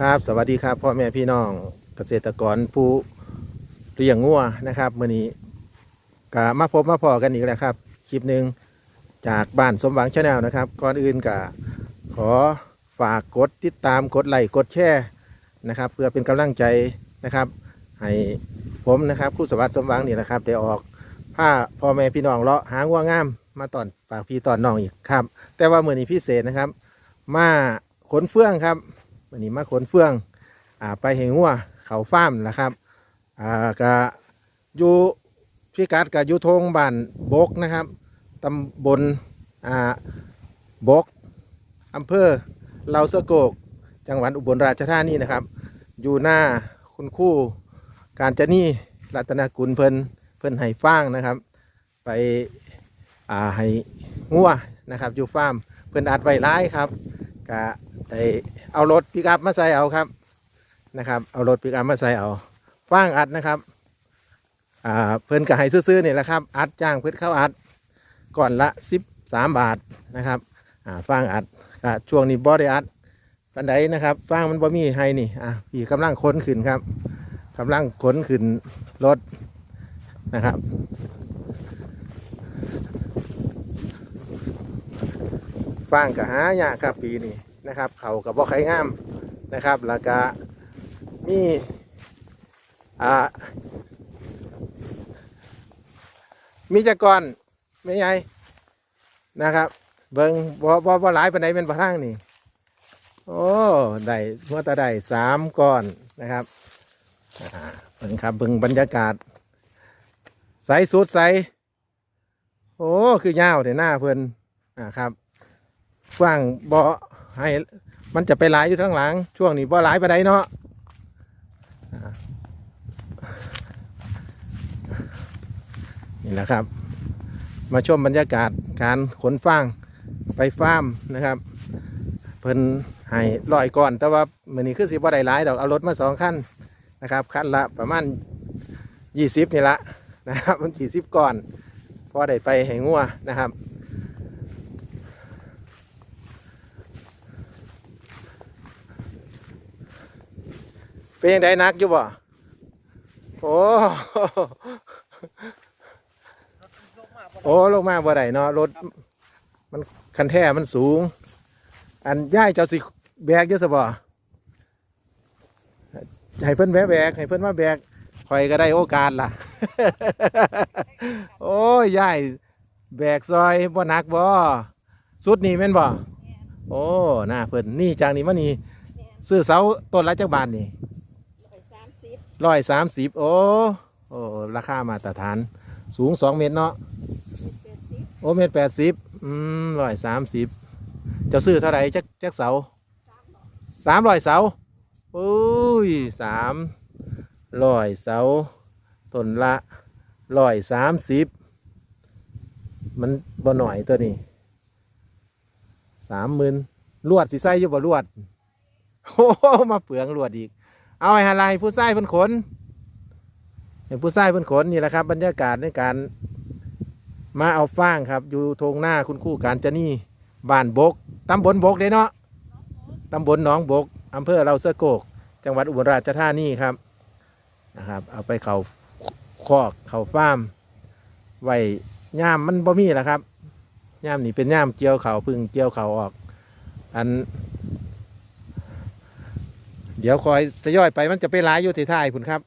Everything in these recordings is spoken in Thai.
ครับ สวัสดีครับพ่อแม่พี่น้องเกษตรกรผู้เลี้ยงงัวนะครับมื่อนี้ก็มาพบมาพอกันอีกแล้วครับคลิปหนึ่งจากบ้านสมหวังชาแนลนะครับ ก่อนอื่นก็ขอฝากกดติดตามกดไลค์กดแชร์นะครับ เพื่อเป็นกำลังใจนะครับ ให้ผมนะครับผู้สวัสดิ์สมหวังนี่นะครับได้ออกผ้าพ่อแม่พี่น้องเลาะหางัวงาม มาตอนฝากพี่ตอนน้องอีกครับ แต่ว่ามื่อนี้พิเศษนะครับ มาขนเฟื่องครับ วันนี้มาขนเฟืองอ่าไปเหงงัวเขาฟาร์มนะครับอ่าก็อยู่พิกัดกับอยู่ทงบ้านบกนะครับตำบลอ่าบกอำเภอเลาสะโกก จังหวัดอุบลราชธานีนะครับ อยู่หน้าคุณคู่การจนี่รัตนกุลเพิ่นเพิ่นให้ฟ้างนะครับ ไปอ่าให้งัวนะครับอยู่ฟาร์มเพิ่นอัดไว้ร้ายครับ กะได้เอารถปิกอัพมาใส่เอาครับนะครับ เอารถปิกอัพมาใส่เอาฟางอัดนะครับอ่าเพิ่นก็ให้ซื้อๆนี่แหละครับอัดจ้างเพิ่นเข้าอัดก่อนละสิบสามบาทนะครับอ่าฟางอัดก็ช่วงนี้บ่ได้อัดปันไดนะครับฟางมันบ่มีให้นี่อะพี่กำลังขนขึ้นครับกำลังขนขึ้นรถนะครับ ฟางกับหายากครับปีนี้นะครับ เขากับบ่ไข่งามนะครับ แล้วก็มีอ่ามีจักรอนไม่ใหญ่นะครับ เบิงบ่บ่บ่หลายปานใดเป็นประทังนี่โอ้ได้หัวตาได้สามก้อนนะครับอ่าเบิ่งครับเบิ่งบรรยากาศ ใสสุดใส โอ้ คือยาวเดี๋ยวหน้าเพิ่นอ่าครับ กว้างบ่ให้มันจะไปหลายอยู่ทั้งหลัง ช่วงนี้บ่หลายไปไดเนาะนี่แหละครับ มาชมบรรยากาศการขนฟางไปฟาร์มนะครับ เพิ่นให้ลอยก่อน แต่ว่ามือนี้คือสิบ่ได้หลายดอกเอารถมาสองคันนะครับคันละประมาณยี่สิบนี่ละนะครับมันกี่สิบก่อนพอได้ไปให้งัวนะครับ เป็นยังไงนักอยู่บ่โอ้โอ้ลงมาบ่ได้เนาะรถมันคันแท้มันสูง อันย่ายเจ้าสิแบกเยอะสบ่ให้เพิ่นแบกแบกให้เพิ่นมาแบกคอยก็ได้โอกาสล่ะ โอ้ยย่ายแบกซอยบ่หนักบ่สุดนี่แม่นบ่โอ้หน้าเพิ่นนี่จากนี้มานี่ซื้อเสาต้นละจักบาทนี่ ร้อยสามสิบโอ้โอ้ราคามาตรฐาน สูงสองเมตรเนาะเจ็ดสิบโอ้เมตรแปดสิบอืมร้อยสามสิบจะซื้อเท่าไหร่จักจักเสาสามร้อยสามร้อยเสาอุ้ยสามร้อยเสาต้นละร้อยสามสิบมันบ่หน่อยตัวนี้สามหมื่นลวดสิใส่อยู่บ่ลวดโอ้มาเปลืองลวดอีก เอาไอ้ฮาไลผู้ใส่เพิ่นขนให้ผู้ใส่เพิ่นขนนี่แหละครับ บรรยากาศในการมาเอาฟางครับ อยู่ทงหน้าคุณครู่การจะนี่บ้านบกตำบลบกเด้เนาะตำบลหนองบกอำเภอเราเสอโกก จังหวัดอุบลราชธานีครับนะครับ เอาไปเขาคอกเขาฟาร์มไว้ย่ามมันบ่มีแหละครับย่ามนี่เป็นย่ามเกี่ยวเขาพึ่งเกี่ยวเขาออก อัน เดี๋ยวคอยจะย่อยไปมันจะไปหลายอยู่ที่ท้ายพุ่นครับ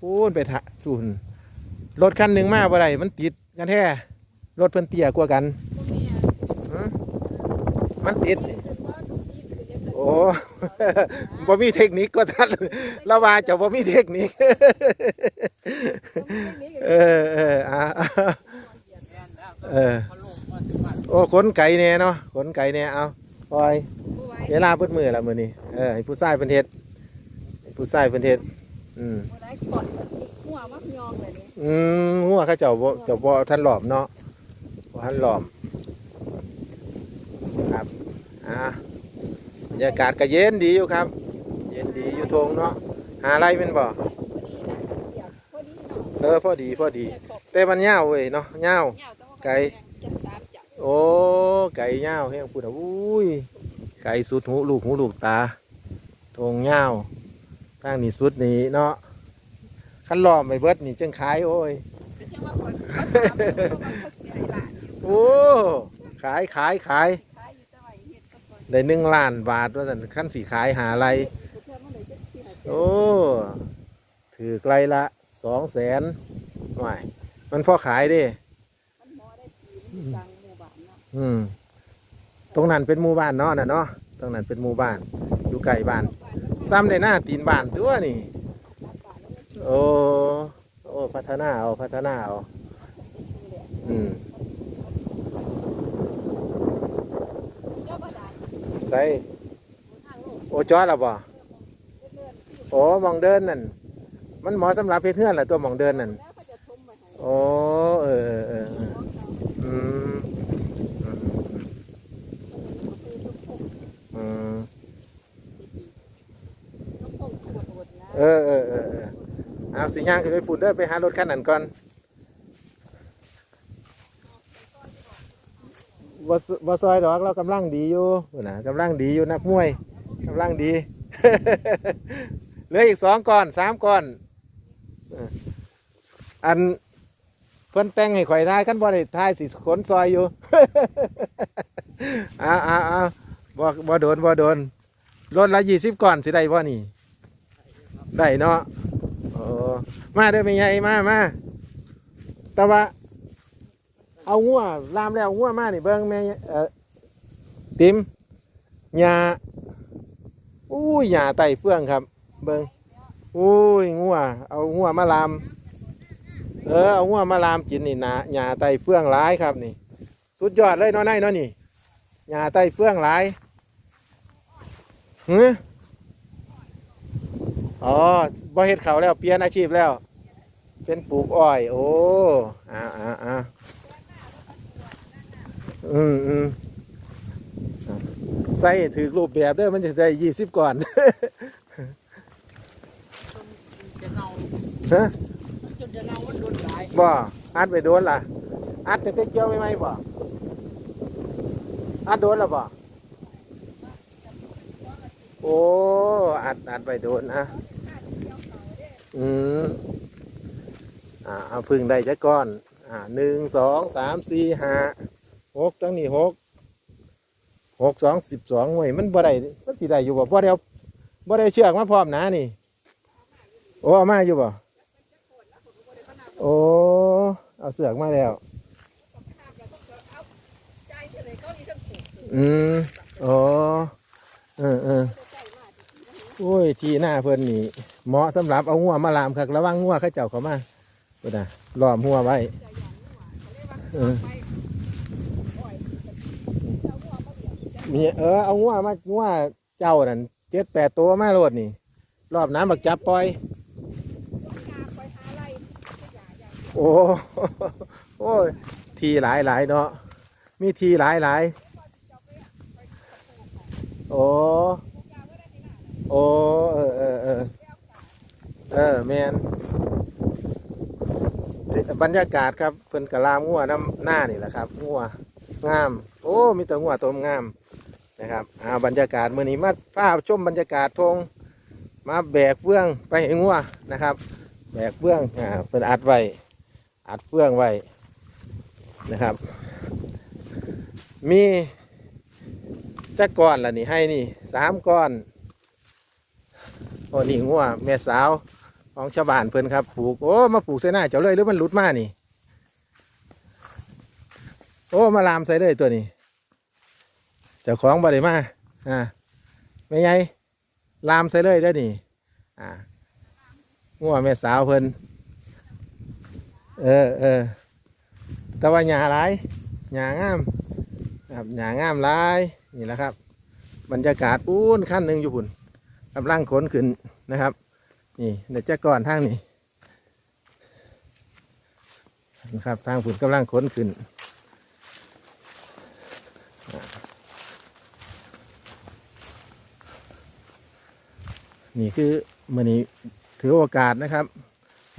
พูนไปทะจุนรถคันหนึ่งมาบ่ได้มันติดกันแท้รถเพิ่นเตี้ยกว่ากันมันติดโอ้บ่มีเทคนิคก็ท่านละว่าจะบ่มีเทคนิคเออเอออะเออโอ้ขนไก่แน่เนาะขนไก่แน่เอาปล่อยเวลาเปิดมือละมือนี้เออให้ผู้ชายเพิ่นเฮ็ด ผู้ชายเพิ่นเฮ็ดอืมบ่ได้ก่อนหัวมักยองเลยนี่อืมงัวเขาเจ้าบ่เจ้าบ่ทันหลอมเนาะบ่ทันหลอม ครับอ่าบรรยากาศก็เย็นดีอยู่ครับ เย็นดีอยู่ทงเนาะหาอะไรแม่นบ่พอดีนะเดียวพอดีเนาะเออพอดีพอดีแต่มันยาวเว้ยเนาะยาวเงาต้องว่าไก่จัดสามจับโอ้ไก่ยาวแห้งพูดอะอุ้ยไก่สุดหูลูกหูลูกตาทงเงาว ทางนี้สุดนี้เนาะคันล้อมไปเบิดนี่จังขายโอ้ยไม่ใช่ว่าคนโอ้ขายขายขายได้หนึ่งล้านบาทว่าสันขั้นสีขายหาอะไรโอ้ถือไกลละสองแสนหน่อยมันพอขายดิอืมตรงนั้นเป็นหมู่บ้านเนาะน่ะเนาะตรงนั้นเป็นหมู่บ้านอยู่ไกลบ้าน ซ้ำในหน้าตีนบ้านตัวนี่ โอ้ โอ้ พัฒนาเอา พัฒนาเอา อืมใส่โอจอดละบ่โอ้มองเดินนั่น มันเหมาะสำหรับเพศเทือนแหละตัวมองเดินนั่น โอ้เออเออเออเออ ของเขา อืมอืม คือทุกคน อืม ทุกคนขวดหมดนะ เออเออเออเออเอา สิย่างขึ้นไปฝุ่นเด้อไปหารถคันนั้นก่อนบ่ซบ่ซอยดอกเรากำลังดีอยู่พุ่นนะกำลังดีอยู่นักมวยกำลังดี เหลืออีกสองก้อนสามก้อนเอออันเพิ่นแต่งให้ข่อยทายกันบ่ได้ทายสิขนซอยอยู่ อ้าวอ้าวอ้าบ่บ่โดนบ่โดนรถละยี่สิบก้อนสิได้บ่นี่ ได้เนาะ มาเด้อไม่ใหญ่มามาแต่ว่า เอางัวลามแล้วงัวมานี่เบิ้งแม่เอ่อติมหญ้าอู้ยหญ้าไต่เฟื่องครับ เบิ้งอู้ยงัวเอางัวมาลามเออเอางัวมาลามกินนี่นะหญ้าไต่เฟื่องหลายครับนี่ สุดยอดเลยนาะนายเนาะนี่หญ้าไต่เฟื่องหลายหือ อ๋อบ่เฮ็ดเขาวแล้วเปลี่ยนอาชีพแล้ว เป็นปลูกอ้อย โอ้อ่าอ่าอ่าอืมอืมอะใส่ถือรูปแบบเด้อมันจะได้ยี่สิบก่อนจะเนาฮะจนจะเนามันโดนหลายบ่อัดไปโดนล่ะ อัดแต่เตะเกียวไม่ไหมบ่อัดโดนล่ะบ่โอ้อัดอัดไปโดนนะ อืมอ่าเอาพึ่งได้จักก้อน อ่าหนึ่งสองสามสี่ห้าหกตั้งนี่หกหกสองสิบสองเว้ยมันบ่ได้มันสิได้อยู่บ่บ่ได้เอาบ่ได้เอเชือกมาพร้อมนะนี่ โอ้เอามาอยู่บ่โอ้เอาเสือกมาแล้ว อืมโอ้เออเออ โอ้ย ที่หน้าเพิ่นนี่เหมาะสำหรับเอางัวมาลามคักระวังงัวเข้าเจ้าเขามาเพ่นน่ะล้อมหัวไว้เออมีเออเอางัวมางัวเจ้านั่นเจ็ดแปดตัวมาโลดนี่ รอบน้ำบักจับปล่อย โอ้โอ้ยทีหลายหลายเนาะมีทีหลายหลายโอ้ โอ้เออเออเออเออแมนบรรยากาศครับเพิ่นกะลามงัวน้ำหน้านี่แหละครับงัวงาม โอ้มีแต่งัวตัวงามนะครับอ่าบรรยากาศมื้อนี้มาภาพชมบรรยากาศทงมาแบกเฟื่องไปให้งัวนะครับ แบกเฟื่องอ่าเพิ่นอัดไว้อัดเฟื่องไว้นะครับ มีจักก้อนละนี่ให้นี่สามก้อน โอ้นี่งัวแม่สาวของชาวบ้านเพิ่นครับปลูกโอ้มาปลูกใส่หน้าเจ้าเลยหรือมันหลุดมานี่ โอ้มาลามใส่เลยตัวนี้เจ้าของบ่ได้มาอ่าไม่ไงลามใส่เลยได้นี่อ่างัวแม่สาวเพิ่นเออเออแต่ว่าหญ้าหลายหญ้างามนะครับหญ้างามหลายนี่แหละครับ บรรยากาศปูนขั้นหนึ่งอยู่พุ่น กำลังขนขึ้นนะครับ นี่เดี๋ยวจะก่อนทางนี้นะครับทางพุ่นกำลังขนขึ้นนี่คือมันนี้ถือโอกาสนะครับ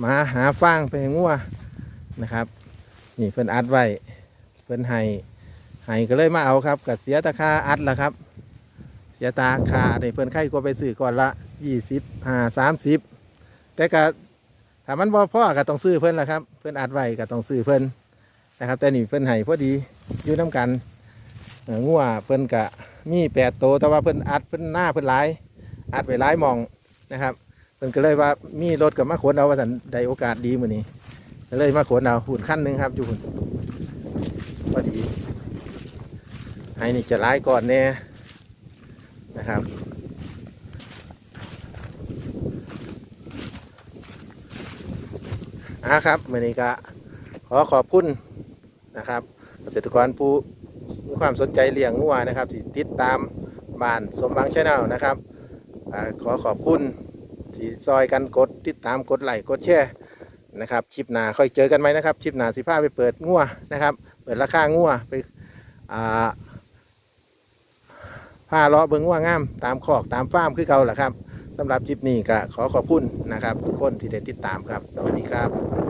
มาหาฟางไปงัวนะครับ นี่เพิ่นอัดไว้เพิ่นให้ให้ก็เลยมาเอาครับกับเสียตะค่าอัดละครับ เสียตาคาในเพิ่นไข่กว่าไปซื้อก่อนละยี่สิบห้าสามสิบแต่ก็ถ้ามันบ่พ่อก็ต้องซื้อเพิ่นละครับ เพิ่นอัดไว้ก็ต้องซื้อเพิ่นนะครับ แต่นี่เพิ่นให้พอดีอยู่น้กันงัวเพิ่นก็มีแปดโตแต่ว่าเพิ่นอัดเพิ่นหน้าเพิ่นหลายอัดไว้หลายมองนะครับเพิ่นก็เลยว่ามีรถกับมาขนเอาว่าสันได้โอกาสดีมื้อนี้ก็เลยมาขนเอาหุ่นขั้นหนึ่งครับอยู่หุ่นพอดีให้นี่จะหลายก่อนแน่ นะครับอ่าครับมื่อนี้ก็ขอขอบคุณนะครับเกษตรกรผู้มีความสนใจเลี้ยงงัวนะครับที่ติดตามบ้านสมบังชาแนลนะครับอขอขอบคุณที่ซอยกันกดติดตามกดไลค์กดแชร์นะครับคลิปหน้าค่อยเจอกันไหมนะครับคลิปหน้าสิพาไปเปิดงัวนะครับ เปิดราคางัวไปอ่า ผ้าเลาะเบิงว่างามตามขอกตามฟาร์มคือเก่าแหละครับสำหรับคลิปนี้ก็ขอขอบคุณนะครับ ทุกคนที่ได้ติดตามครับ สวัสดีครับ